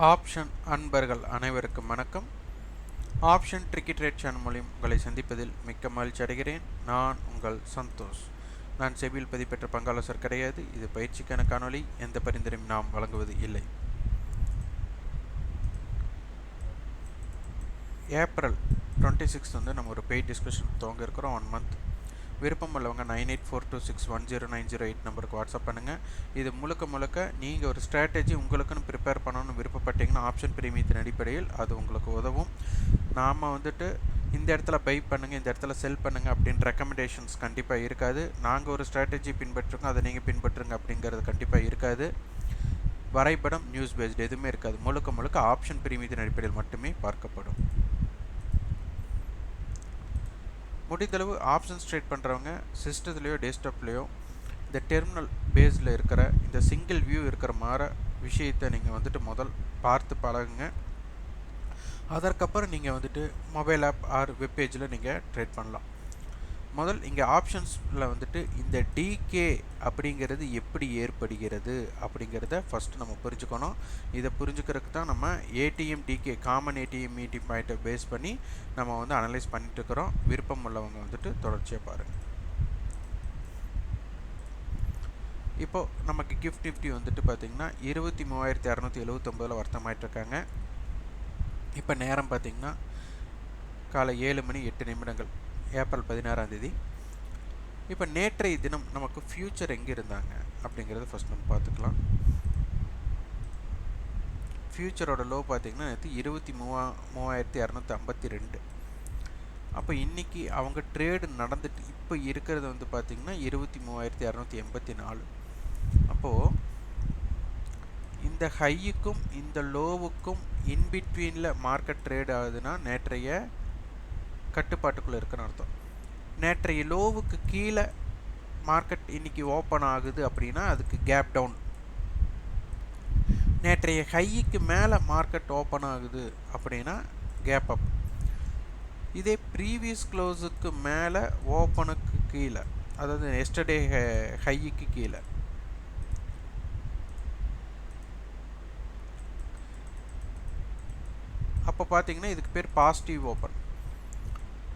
Option அன்பர்கள் அனைவருக்கும் வணக்கம். ஆப்ஷன் ட்ரிக்கி ட்ரேட் சேனல் மூலியம் உங்களை சந்திப்பதில் மிக்க மகிழ்ச்சி அடைகிறேன். நான் உங்கள் சந்தோஷ். நான் செவியில் பதிப்பெற்ற பங்காளசர் கிடையாது. இது பயிற்சிக்கான காணொளி. எந்த பரிந்துரையும் நாம் வழங்குவது இல்லை. ஏப்ரல் டுவெண்ட்டி சிக்ஸ் வந்து நம்ம ஒரு பெய்ட் டிஸ்கஷன் துவங்க இருக்கிறோம். ஒன் மந்த் விருப்பம் உள்ளவங்க nine eight four two six one zero nine zero eight நம்பருக்கு வாட்ஸ்அப் பண்ணுங்கள் இது முழுக்க முழுக்க நீங்கள் ஒரு ஸ்ட்ராட்டஜி உங்களுக்குன்னு ப்ரிப்பேர் பண்ணணும்னு விருப்பப்பட்டீங்கன்னா ஆப்ஷன் பிரீமியத்தின் அடிப்படையில் அது உங்களுக்கு உதவும். நாம் வந்துட்டு இந்த இடத்துல பை பண்ணுங்கள் இந்த இடத்துல செல் பண்ணுங்கள் அப்படின்ற ரெக்கமெண்டேஷன்ஸ் கண்டிப்பாக இருக்காது. நாங்கள் ஒரு ஸ்ட்ராட்டஜி பின்பற்றுங்க அதை நீங்கள் பின்பற்றுங்க அப்படிங்கிறது கண்டிப்பாக இருக்காது. வரைபடம் நியூஸ் பேஸ்டு எதுவுமே இருக்காது. முழுக்க முழுக்க ஆப்ஷன் பிரீமியத்தின் அடிப்படையில் மட்டுமே பார்க்கப்படும். முடிந்தளவு ஆப்ஷன்ஸ் ட்ரேட் பண்ணுறவங்க சிஸ்டத்துலேயோ டெஸ்க்டாப்லேயோ இந்த டெர்மினல் பேஸில் இருக்கிற இந்த சிங்கிள் வியூ இருக்கிற மாதிரி விஷயத்தை நீங்கள் வந்துட்டு முதல் பார்த்து பழகுங்க. அதற்கப்புறம் நீங்கள் வந்துட்டு மொபைல் ஆப் ஆர் வெப்பேஜில் நீங்கள் ட்ரேட் பண்ணலாம். முதல் இங்கே ஆப்ஷன்ஸில் வந்துட்டு இந்த டிகே அப்படிங்கிறது எப்படி ஏற்படுகிறது அப்படிங்கிறத ஃபஸ்ட்டு நம்ம புரிஞ்சுக்கணும். இதை புரிஞ்சுக்கிறதுக்கு தான் நம்ம ATM D K common ATM meeting பாயிண்ட்டை பேஸ் பண்ணி நம்ம வந்து அனலைஸ் பண்ணிட்டுருக்கிறோம். விருப்பம் உள்ளவங்க வந்துட்டு தொடர்ச்சியாக பாருங்கள் இப்போது நமக்கு கிஃப்ட் நிஃப்டி வந்துட்டு பார்த்திங்கன்னா இருபத்தி மூவாயிரத்தி இரநூத்தி எழுவத்தொம்பதில் வர்த்தமாயிட்ருக்காங்க இப்போ நேரம் பார்த்திங்கன்னா காலை ஏழு மணி எட்டு நிமிடங்கள். ஏப்ரல் பதினாறாம் தேதி. இப்போ நேற்றைய தினம் நமக்கு ஃப்யூச்சர் எங்கே இருந்தாங்க அப்படிங்கிறத ஃபஸ்ட் நம்ம பார்த்துக்கலாம். ஃப்யூச்சரோட லோ பார்த்திங்கன்னா நேற்று இருபத்தி மூவா மூவாயிரத்தி இரநூத்தி ஐம்பத்தி ரெண்டு. அப்போ இன்றைக்கி அவங்க ட்ரேடு நடந்துட்டு இப்போ இருக்கிறது வந்து பார்த்திங்கன்னா இருபத்தி மூவாயிரத்தி இரநூத்தி எண்பத்தி நாலு. அப்போது இந்த ஹையுக்கும் இந்த லோவுக்கும் இன்பிட்வீனில் மார்க்கெட் ட்ரேட் ஆகுதுன்னா நேற்றைய கட்டுப்பாட்டுக்குள்ளே இருக்குன்னு அர்த்தம். நேற்றைய லோவுக்கு கீழே மார்க்கெட் இன்றைக்கி ஓப்பன் ஆகுது அப்படின்னா அதுக்கு கேப் டவுன் நேற்றைய ஹைக்கு மேலே மார்க்கெட் ஓப்பன் ஆகுது அப்படின்னா கேப் அப் இதே ப்ரீவியஸ் க்ளோஸுக்கு மேலே ஓப்பனுக்கு கீழே அதாவது எஸ்டர்டே ஹைக்கு கீழே. அப்போ பார்த்தீங்கன்னா இதுக்கு பேர் பாசிட்டிவ் ஓப்பன்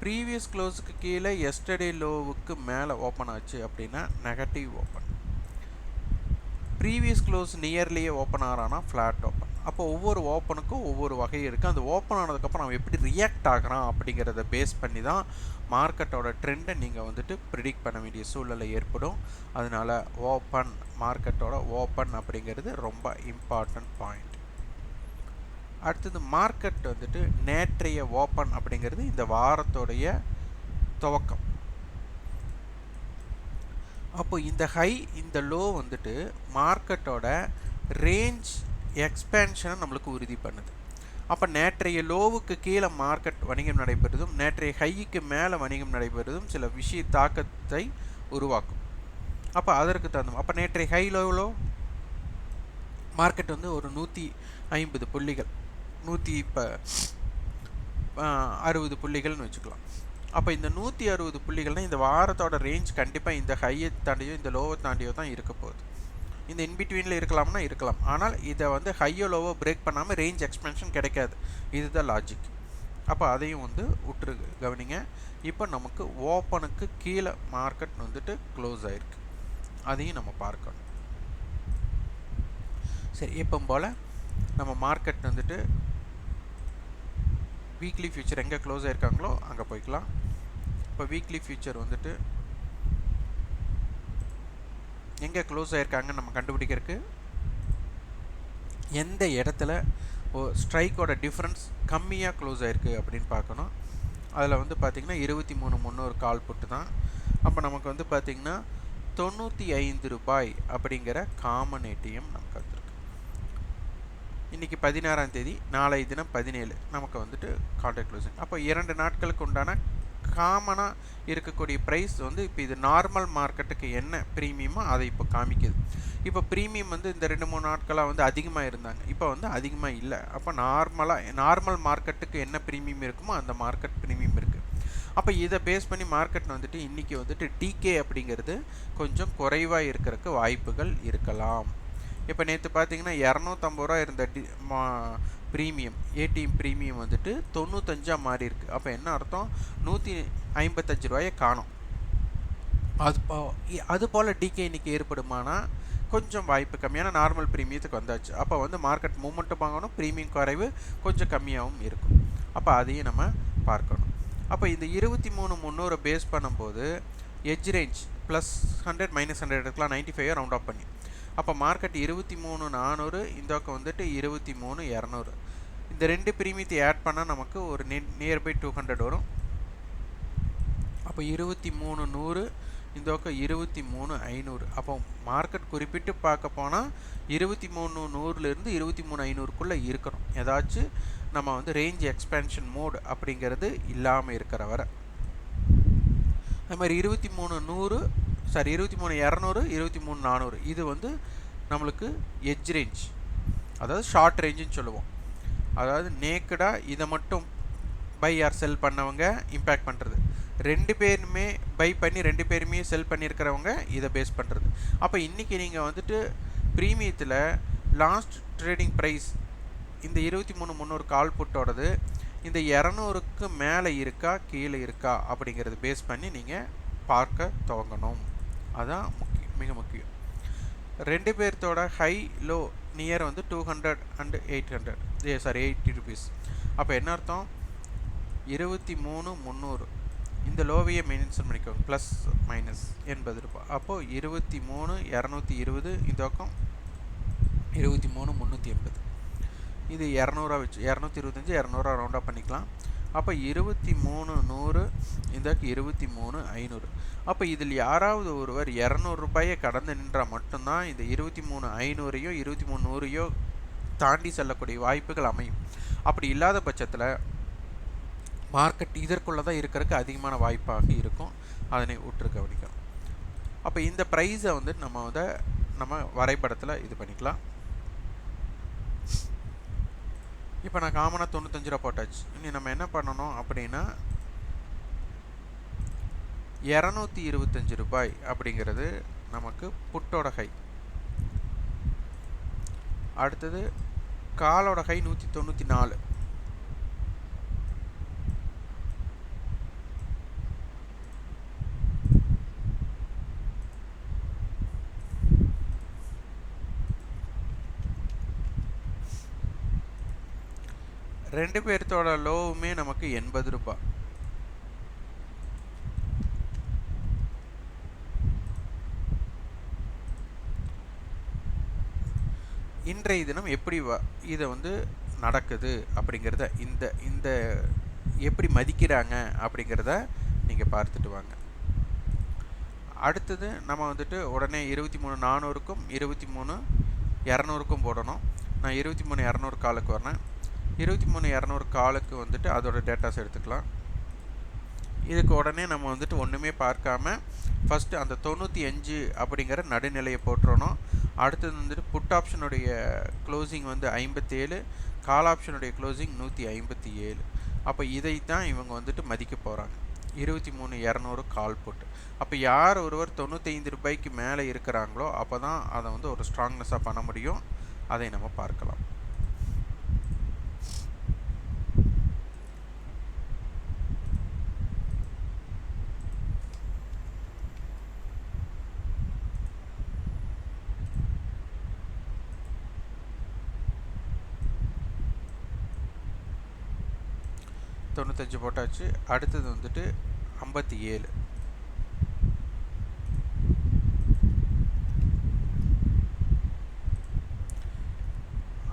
ப்ரீவியஸ் க்ளோஸுக்கு கீழே எஸ்டர்டே லோவுக்கு மேலே ஓப்பன் ஆச்சு அப்படின்னா நெகட்டிவ் ஓப்பன் ப்ரீவியஸ் க்ளோஸ் நியர்லியே ஓப்பன் ஆகிறான்னா ஃப்ளாட் ஓப்பன் அப்போ ஒவ்வொரு ஓப்பனுக்கும் ஒவ்வொரு வகை இருக்குது அந்த ஓப்பன் ஆனதுக்கப்புறம் அவன் எப்படி ரியாக்ட் ஆகிறான் அப்படிங்கிறத பேஸ் பண்ணி தான் மார்க்கெட்டோட ட்ரெண்டை நீங்கள் வந்துட்டு ப்ரிடிக்ட் பண்ண வேண்டிய சூழ்நிலை ஏற்படும். அதனால் ஓப்பன் மார்க்கெட்டோட ஓப்பன் அப்படிங்கிறது ரொம்ப இம்பார்ட்டண்ட் பாயிண்ட் அடுத்தது மார்க்கெட் வந்துட்டு நேற்றைய ஓப்பன் அப்படிங்கிறது இந்த வாரத்தோடைய துவக்கம். அப்போ இந்த ஹை இந்த லோ வந்துட்டு மார்க்கெட்டோட ரேஞ்ச் எக்ஸ்பேன்ஷனை நம்மளுக்கு உறுதி பண்ணுது. அப்போ நேற்றைய லோவுக்கு கீழே மார்க்கெட் வணிகம் நடைபெறுவதும் நேற்றைய ஹைக்கு மேலே வணிகம் நடைபெறுவதும் சில விஷய தாக்கத்தை உருவாக்கும். அப்போ அதற்கு தகுந்த அப்போ நேற்றைய ஹை லோவிலோ மார்க்கெட் வந்து ஒரு நூற்றி ஐம்பது புள்ளிகள். நூற்றி இப்போ அறுபது புள்ளிகள்னு வச்சுக்கலாம். அப்போ இந்த நூற்றி அறுபது புள்ளிகள்னால் இந்த வாரத்தோட ரேஞ்ச் கண்டிப்பாக இந்த ஹையை தாண்டியோ இந்த லோவை தாண்டியோ தான் இருக்க போகுது. இந்த இன்பிட்வீனில் இருக்கலாம்னா இருக்கலாம். ஆனால் இதை வந்து ஹையோ லோவோ பிரேக் பண்ணாமல் ரேஞ்ச் எக்ஸ்பென்ஷன் கிடைக்காது. இதுதான் லாஜிக் அப்போ அதையும் வந்து விட்டுரு கவனிங்க. இப்போ நமக்கு ஓப்பனுக்கு கீழே மார்க்கெட் வந்துட்டு க்ளோஸ் ஆகிருக்கு அதையும் நம்ம பார்க்கணும். சரி இப்போ போல் நம்ம மார்க்கெட் வந்துட்டு வீக்லி ஃபியூச்சர் எங்கே க்ளோஸ் ஆகிருக்காங்களோ அங்கே போய்க்கலாம். இப்போ வீக்லி ஃபியூச்சர் வந்துட்டு எங்கே க்ளோஸ் ஆகிருக்காங்கன்னு நம்ம கண்டுபிடிக்கிறதுக்கு எந்த இடத்துல ஓ ஸ்ட்ரைக்கோட டிஃப்ரென்ஸ் கம்மியாக க்ளோஸ் ஆகிருக்கு அப்படின்னு பார்க்கணும். அதில் வந்து பார்த்திங்கன்னா இருபத்தி மூணு முந்நூறு கால் புட்டு தான் அப்போ நமக்கு வந்து பார்த்திங்கன்னா தொண்ணூற்றி ஐந்து ரூபாய் அப்படிங்கிற காமன் ஏடிஎம் நமக்கு வந்துருக்கு இன்றைக்கி பதினாறாம் தேதி நாளை தினம் பதினேழு நமக்கு வந்துட்டு கான்ட்ராக்ட் க்ளோசிங் அப்போ இரண்டு நாட்களுக்கு உண்டான காமனாக இருக்கக்கூடிய ப்ரைஸ் வந்து இப்போ இது நார்மல் மார்க்கெட்டுக்கு என்ன ப்ரீமியமோ அதை இப்போ காமிக்குது. இப்போ ப்ரீமியம் வந்து இந்த ரெண்டு மூணு நாட்களாக வந்து அதிகமாக இருந்தாங்க. இப்போ வந்து அதிகமாக இல்லை. அப்போ நார்மலாக நார்மல் மார்க்கெட்டுக்கு என்ன ப்ரீமியம் இருக்குமோ அந்த மார்க்கெட் ப்ரீமியம் இருக்குது அப்போ இதை பேஸ் பண்ணி மார்க்கெட் வந்துட்டு இன்றைக்கி வந்துட்டு டிகே அப்படிங்கிறது கொஞ்சம் குறைவாக இருக்கிறதுக்கு வாய்ப்புகள் இருக்கலாம். இப்போ நேற்று பார்த்தீங்கன்னா இரநூத்தம்பது ரூபா இருந்த டி மா ப்ரீமியம் ஏடிஎம் ப்ரீமியம் வந்துட்டு தொண்ணூத்தஞ்சாக மாறி இருக்குது அப்போ என்ன அர்த்தம்? நூற்றி ஐம்பத்தஞ்சு ரூபாயை காணும். அது போ அது போல் டிகே இன்றைக்கி ஏற்படுமானா கொஞ்சம் வாய்ப்பு கம்மியான நார்மல் ப்ரீமியத்துக்கு வந்தாச்சு. அப்போ வந்து மார்க்கெட் மூமெண்ட்டும் வாங்கணும் ப்ரீமியம் குறைவு கொஞ்சம் கம்மியாகவும் இருக்கும். அப்போ அதையும் நம்ம பார்க்கணும். அப்போ இந்த இருபத்தி மூணு முந்நூறு பேஸ் பண்ணும்போது edge range plus hundred minus hundred எடுக்கலாம் நைன்ட்டி ஃபைவ் ரவுண்ட் ஆஃப் பண்ணி. அப்போ மார்க்கெட் இருபத்தி மூணு நானூறு இந்த பக்கம் வந்துட்டு இருபத்தி மூணு இரநூறு. இந்த ரெண்டு ப்ரீமியத்தை ஆட் பண்ணால் நமக்கு ஒரு நியர்பை டூ ஹண்ட்ரட் வரும். அப்போ இருபத்தி மூணு நூறு இந்த பக்கம் இருபத்தி மூணு ஐநூறு. அப்போ மார்க்கெட் குறிப்பிட்டு பார்க்க போனால் இருபத்தி மூணு நூறுலேருந்து இருபத்தி மூணு ஐநூறுக்குள்ளே இருக்கணும். ஏதாச்சும் நம்ம வந்து ரேஞ்ச் எக்ஸ்பேன்ஷன் மோடு அப்படிங்கிறது இல்லாமல் இருக்கிற வரை. அது மாதிரி இருபத்தி மூணு நூறு சாரி இருபத்தி மூணு இரநூறு இருபத்தி மூணு நானூறு. இது வந்து நம்மளுக்கு எஜ் ரேஞ்ச் அதாவது ஷார்ட் ரேஞ்சுன்னு சொல்லுவோம். அதாவது நேக்கடாக இதை மட்டும் பை ஆர் செல் பண்ணவங்க இம்பேக்ட் பண்ணுறது ரெண்டு பேருமே பை பண்ணி ரெண்டு பேருமே செல் பண்ணியிருக்கிறவங்க இதை பேஸ் பண்ணுறது அப்போ இன்றைக்கி நீங்கள் வந்துட்டு ப்ரீமியத்தில் லாஸ்ட் ட்ரேடிங் ப்ரைஸ் இந்த இருபத்தி மூணு முந்நூறு கால் புட்டோடது இந்த இரநூறுக்கு மேலே இருக்கா கீழே இருக்கா அப்படிங்கிறது பேஸ் பண்ணி நீங்கள் பார்க்க துவங்கணும். அதான் முக்கியம் மிக முக்கியம். ரெண்டு பேர்த்தோட ஹை லோ நியர் வந்து two hundred and eight hundred ah sorry eighty rupees அப்போ என்ன அர்த்தம்? இருபத்தி மூணு முந்நூறு. இந்த லோவையை மென்ஷன் பண்ணிக்கோங்க. ப்ளஸ் மைனஸ் எண்பது ரூபாய் அப்போது இருபத்தி மூணு இரநூத்தி இருபது இந்த பக்கம் இருபத்தி மூணு முந்நூற்றி எண்பது. இது இரநூறுவா வச்சு இரநூத்தி இருபத்தஞ்சி இரநூறுவா ரவுண்டாக பண்ணிக்கலாம். அப்போ இருபத்தி மூணு நூறு இந்த இருபத்தி மூணு ஐநூறு. அப்போ இதில் யாராவது ஒருவர் இரநூறுபாயை கடந்து நின்றால் மட்டும்தான் இந்த இருபத்தி மூணு ஐநூறையோ இருபத்தி மூணு நூறையோ தாண்டி செல்லக்கூடிய வாய்ப்புகள் அமையும். அப்படி இல்லாத பட்சத்தில் மார்க்கெட் இதற்குள்ளே தான் இருக்கிறதுக்கு அதிகமான வாய்ப்பாக இருக்கும். அதனை உற்று கவனிக்கணும். அப்போ இந்த ப்ரைஸை வந்து நம்ம வந்து நம்ம வரைபடத்தில் இது பண்ணிக்கலாம். இப்போ நான் காமனாக தொண்ணூத்தஞ்சு ரூபா போட்டாச்சு. இனி நம்ம என்ன பண்ணணும் அப்படின்னா இரநூத்தி இருபத்தஞ்சு ரூபாய் அப்படிங்கிறது நமக்கு புட்டோட ஹை அடுத்தது காலோட ஹை நூற்றி தொண்ணூற்றி நாலு. ரெண்டு பேர்த்தோட லோவுமே நமக்கு எண்பது ரூபாய் இன்றைய தினம் எப்படி வ இதை வந்து நடக்குது அப்படிங்கிறத இந்த இந்த எப்படி மதிக்கிறாங்க அப்படிங்கிறத நீங்கள் பார்த்துட்டு வாங்க. அடுத்தது நம்ம வந்துட்டு உடனே இருபத்தி மூணு நானூறுக்கும் இருபத்தி மூணு இரநூறுக்கும் போடணும். நான் இருபத்தி மூணு இரநூறு காலுக்கு வரேன். இருபத்தி மூணு இரநூறு காலுக்கு வந்துட்டு அதோட டேட்டாஸ் எடுத்துக்கலாம். இதுக்கு உடனே நம்ம வந்துட்டு ஒன்றுமே பார்க்காம ஃபஸ்ட்டு அந்த தொண்ணூற்றி அஞ்சு அப்படிங்கிற நடுநிலையை போட்டுறணும். அடுத்தது வந்துட்டு புட் ஆப்ஷனுடைய க்ளோசிங் வந்து ஐம்பத்தேழு கால் ஆப்ஷனுடைய க்ளோசிங் நூற்றி ஐம்பத்தி ஏழு அப்போ இதை தான் இவங்க வந்துட்டு மதிக்க போகிறாங்க இருபத்தி மூணு இரநூறு கால் புட் அப்போ யார் ஒருவர் தொண்ணூத்தைந்து ரூபாய்க்கு மேலே இருக்கிறாங்களோ அப்போ தான் அதை வந்து ஒரு ஸ்ட்ராங்னஸாக பண்ண முடியும். அதை நம்ம பார்க்கலாம். தொண்ணூத்தஞ்சு போட்டாச்சு. அடுத்தது வந்துட்டு ஐம்பத்தி ஏழு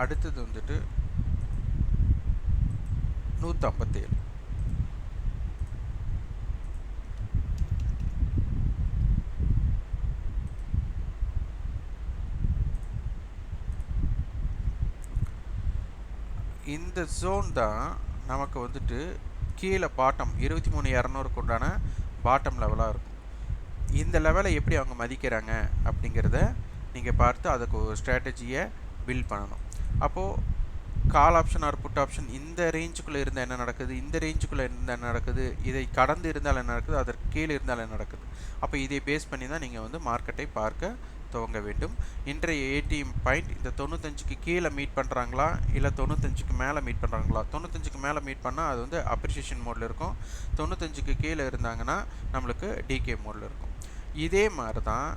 அடுத்தது வந்துட்டு நூற்றம்பத்தேழு இந்த ஜோன் தான் நமக்கு வந்துட்டு கீழே பாட்டம் இருபத்தி மூணு இரநூறுக்கு உண்டான பாட்டம் லெவலாக இருக்கும். இந்த லெவலை எப்படி அவங்க மதிக்கிறாங்க அப்படிங்கிறத நீங்கள் பார்த்து அதுக்கு ஒரு ஸ்ட்ராட்டஜியை பில்ட் பண்ணணும். அப்போது call option or put option இந்த ரேஞ்சுக்குள்ளே இருந்தால் என்ன நடக்குது? இந்த ரேஞ்சுக்குள்ளே இருந்தால் என்ன நடக்குது? இதை கடந்து இருந்தால் என்ன நடக்குது? அதற்கு கீழே இருந்தால் என்ன நடக்குது? அப்போ இதை பேஸ் பண்ணி தான் நீங்கள் வந்து மார்க்கெட்டை பார்க்க துவங்க வேண்டும். இன்றைய ஏடிஎம் பாயிண்ட் இந்த தொண்ணூத்தஞ்சுக்கு கீழே மீட் பண்ணுறாங்களா இல்லை தொண்ணூத்தஞ்சுக்கு மேலே மீட் பண்ணுறாங்களா தொண்ணூத்தஞ்சுக்கு மேலே மீட் பண்ணால் அது வந்து அப்ரிஷியேஷன் மோடில் இருக்கும். தொண்ணூத்தஞ்சுக்கு கீழே இருந்தாங்கன்னா நம்மளுக்கு டிகே மோடில் இருக்கும். இதே மாதிரி தான்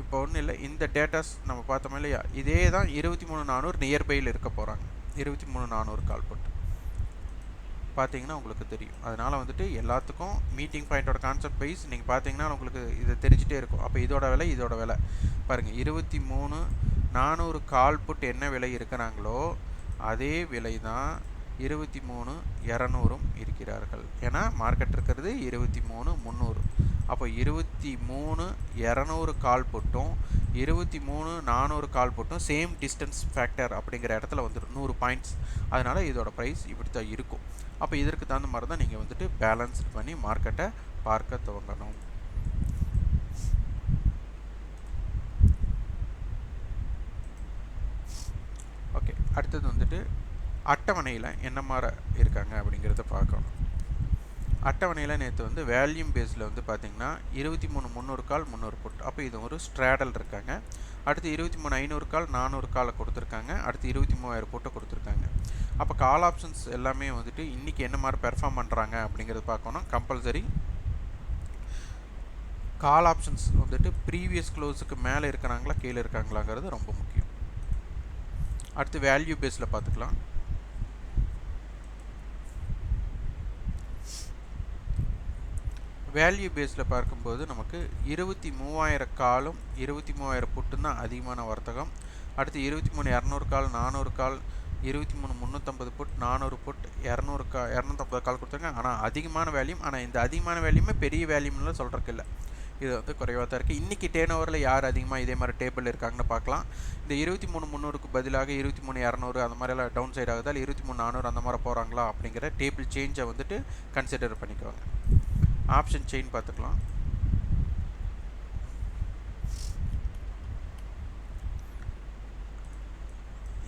இப்போ ஒன்றும் இல்லை இந்த டேட்டாஸ் நம்ம பார்த்தோம் இல்லையா? இதே தான் இருபத்தி மூணு நானூறு நியர்பையில் இருக்க போகிறாங்க இருபத்தி மூணு நானூறு கால் போட்டு. பார்த்தீங்கன்னா உங்களுக்கு தெரியும். அதனால் வந்துட்டு எல்லாத்துக்கும் மீட்டிங் பாயிண்ட்டோட கான்செப்ட் வைஸ் நீங்கள் பார்த்தீங்கன்னா உங்களுக்கு இது தெரிஞ்சிட்டே இருக்கும். அப்போ இதோட விலை இதோட விலை. பாருங்கள் இருபத்தி மூணு நானூறு கால் புட் என்ன விலை இருக்கிறாங்களோ அதே விலை தான் இருபத்தி மூணு இரநூறும் இருக்கிறார்கள். ஏன்னா மார்க்கெட் இருக்கிறது இருபத்தி மூணு முந்நூறு. அப்போ இருபத்தி மூணு இரநூறு கால் போட்டும் இருபத்தி மூணு நானூறு கால் போட்டும் சேம் டிஸ்டன்ஸ் ஃபேக்டர் அப்படிங்கிற இடத்துல வந்துடும் நூறு பாயிண்ட்ஸ் அதனால் இதோட ப்ரைஸ் இப்படி தான் இருக்கும். அப்போ இதற்கு தகுந்த மாதிரி தான் நீங்கள் வந்துட்டு பேலன்ஸ் பண்ணி மார்க்கெட்டை பார்க்க துவங்கணும். ஓகே அடுத்தது வந்துட்டு அட்டவணையில் என்ன மாதிரி இருக்காங்க அப்படிங்கிறத பார்க்கணும். அட்டவணையில் நேற்று வந்து வேல்யூம் பேஸில் வந்து பார்த்திங்கன்னா இருபத்தி மூணு முந்நூறு கால் முந்நூறு புட் அப்போ இது ஒரு ஸ்ட்ராடல் இருக்காங்க. அடுத்து இருபத்தி மூணு ஐநூறு கால் நானூறு காலை கொடுத்துருக்காங்க. அடுத்து இருபத்தி மூவாயிரம் புட்டை கொடுத்துருக்காங்க. அப்போ கால் ஆப்ஷன்ஸ் எல்லாமே வந்துட்டு இன்றைக்கி என்ன மாதிரி பெர்ஃபார்ம் பண்ணுறாங்க அப்படிங்கிறது பார்க்கணும். கம்பல்சரி கால் ஆப்ஷன்ஸ் வந்துட்டு ப்ரீவியஸ் க்ளோஸுக்கு மேலே இருக்கிறாங்களா கீழே இருக்காங்களாங்கிறது ரொம்ப முக்கியம். அடுத்து வேல்யூ பேஸில் பார்த்துக்கலாம். வேல்யூ பேஸில் பார்க்கும்போது நமக்கு இருபத்தி மூவாயிரம் காலும் இருபத்தி மூவாயிரம் புட்டும் தான் அதிகமான வர்த்தகம். அடுத்து இருபத்தி மூணு இரநூறு கால் நானூறு கால் இருபத்தி மூணு முந்நூற்றம்பது புட் நானூறு புட் இரநூறு கா இரநூத்தம்பது கால் கொடுத்துருக்காங்க. ஆனால் அதிகமான வேல்யூம் ஆனால் இந்த அதிகமான வேல்யூமே பெரிய வேல்யூம்லாம் சொல்கிறக்கு இல்லை. இது வந்து குறைவாக தான் இருக்குது இன்றைக்கி டேன் ஓவரில் யார் அதிகமாக இதே மாதிரி டேபிள் இருக்காங்கன்னு பார்க்கலாம். இந்த இருபத்தி மூணு முந்நூறுக்கு பதிலாக இருபத்தி மூணு இரநூறு அந்த மாதிரிலாம் டவுன் சைட் ஆகுதா இல்லை இருபத்தி மூணு நானூறு அந்த மாதிரி போகிறாங்களா அப்படிங்கிற டேபிள் சேஞ்சை வந்துட்டு கன்சிடர் பண்ணிக்குவாங்க ஆப்ஷன் செயின் பார்த்துக்கலாம்.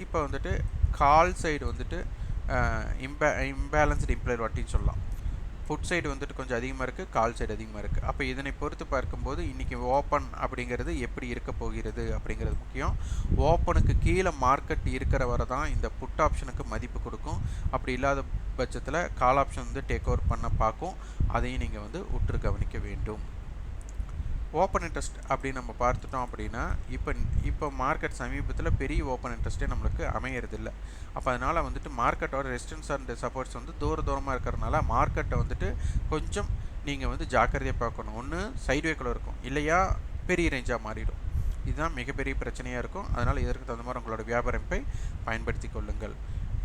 இப்போ வந்துட்டு கால் சைடு வந்துட்டு இம்பே இம்பேலன்ஸ்டு இம்ப்ளாயர் வட்டின்னு சொல்லலாம். ஃபுட் சைடு வந்துட்டு கொஞ்சம் அதிகமாக இருக்குது கால் சைடு அதிகமாக இருக்குது அப்போ இதனை பொறுத்து பார்க்கும்போது இன்றைக்கி ஓப்பன் அப்படிங்கிறது எப்படி இருக்க போகிறது அப்படிங்கிறது முக்கியம். ஓப்பனுக்கு கீழே மார்க்கெட் இருக்கிற வரை தான் இந்த புட் ஆப்ஷனுக்கு மதிப்பு கொடுக்கும். அப்படி இல்லாத பட்சத்தில் கால் ஆப்ஷன் வந்து டேக் ஓவர் பண்ண பார்க்கும். அதையும் நீங்கள் வந்து உற்று கவனிக்க வேண்டும். ஓப்பன் இன்ட்ரெஸ்ட் அப்படி நம்ம பார்த்துட்டோம் அப்படின்னா இப்போ இப்போ மார்க்கெட் சமீபத்தில் பெரிய ஓப்பன் இன்ட்ரெஸ்ட்டே நம்மளுக்கு அமையறதில்ல. அப்போ அதனால் வந்துட்டு மார்க்கெட்டோட ரெசிஸ்டன்ஸ் அண்ட் சப்போர்ட்ஸ் வந்து தூர தூரமாக இருக்கிறனால மார்க்கெட்டை வந்துட்டு கொஞ்சம் நீங்கள் வந்து ஜாக்கிரதையாக பார்க்கணும். ஒன்று சைட்வேக்குள்ளே இருக்கும். இல்லையா பெரிய ரேஞ்சாக மாறிடும். இதுதான் மிகப்பெரிய பிரச்சனையாக இருக்கும். அதனால் இதற்கு தகுந்த மாதிரி உங்களோட வியாபாரப்பை பயன்படுத்தி கொள்ளுங்கள்.